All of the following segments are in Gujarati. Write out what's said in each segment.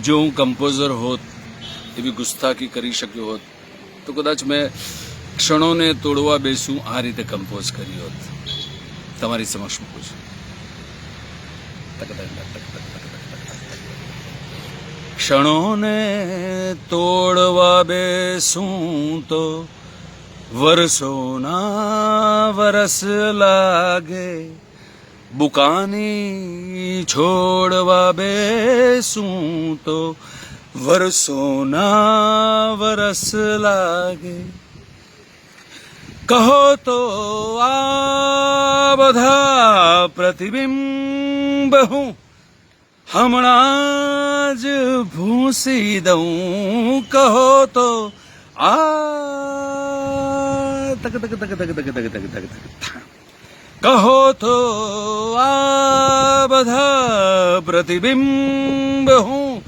જો હું કમ્પોઝર હોત, એવી ગુસ્તાખી કરી શક્યો હોત, તો કદાચ મેં ક્ષણોને તોડવા બેસું, આ રીતે કમ્પોઝ કરી હોત. તમારી સમક્ષ મૂકું છું. ક્ષણોને તોડવા બેસું તો વરસોના વરસ લાગે. બુકાની છોડવા બેસું તો વરસોના વરસ લાગે. કહો તો આ બધા પ્રતિબિંબ હું હમણાં જ ભૂંસી દઉં. કહો તો આ તક તક તક તક તક તક તક તક તક કહો તો આ બધા પ્રતિબિંબ હું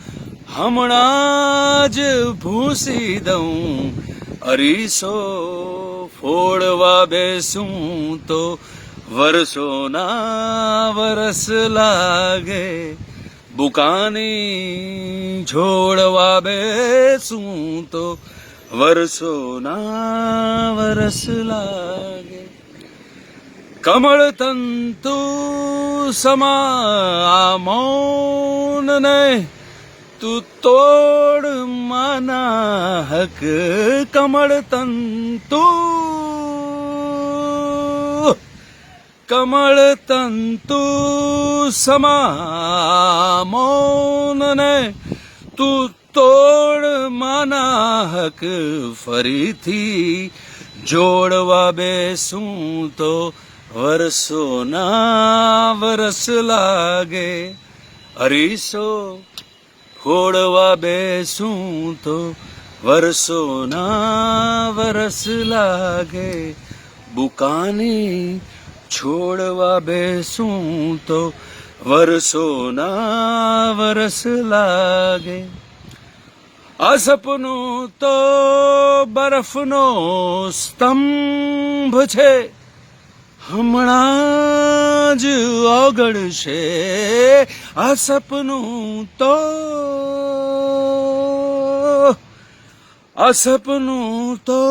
હમણાં જ ભૂસી દઉં. અરીસો ફોડવા બેસું તો વરસોના વરસ લાગે. બુકાની છોડવા બેસું તો વરસોના વરસ લાગે. કમળ તંતુ સમા મૌનને તું તોડ કમળ તંતુ કમળ તંતુ સમા મૌનને તું તોડ માના હક ફરીથી જોડવા બેસું તો વરસોના વરસ લાગે. અરીસો ફોડવા બેસું તો વરસોના વરસ લાગે. બુકાની છોડવા બેસું તો વરસોના વરસ લાગે. આ સપનું તો બરફનો સ્તંભ છે. હમણાં જ ઓગળશે આ સપનું તો. આ સપનું તો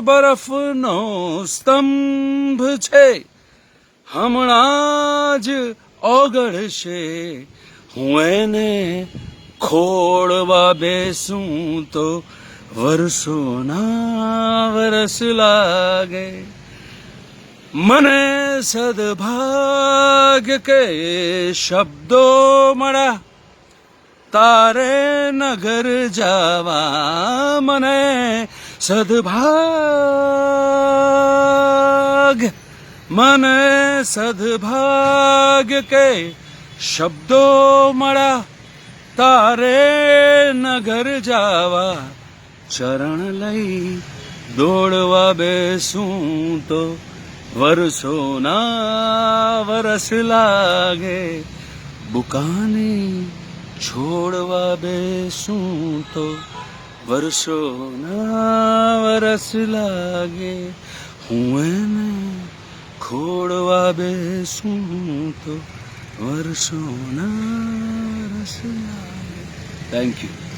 બરફનો સ્તંભ છે. હમણાં જ ઓગળશે. હું એને ખોળવા બેસું તો વરસોના વરસ લાગે. મને સદભાગ કે શબ્દો મળ્યા. તારે નગર જવા મને સદભાગ મને સદભાગ કે શબ્દો મળ્યા. તારે નગર જાવા ચરણ લઈ દોડવા બેસું તો વરસોના વરસ લાગે, બુકાની છોડવા બેસું તો વર્ષોના વરસ લાગે, હું એને ખોડવા બેસું તો વર્ષોના વરસ લાગે. Thank you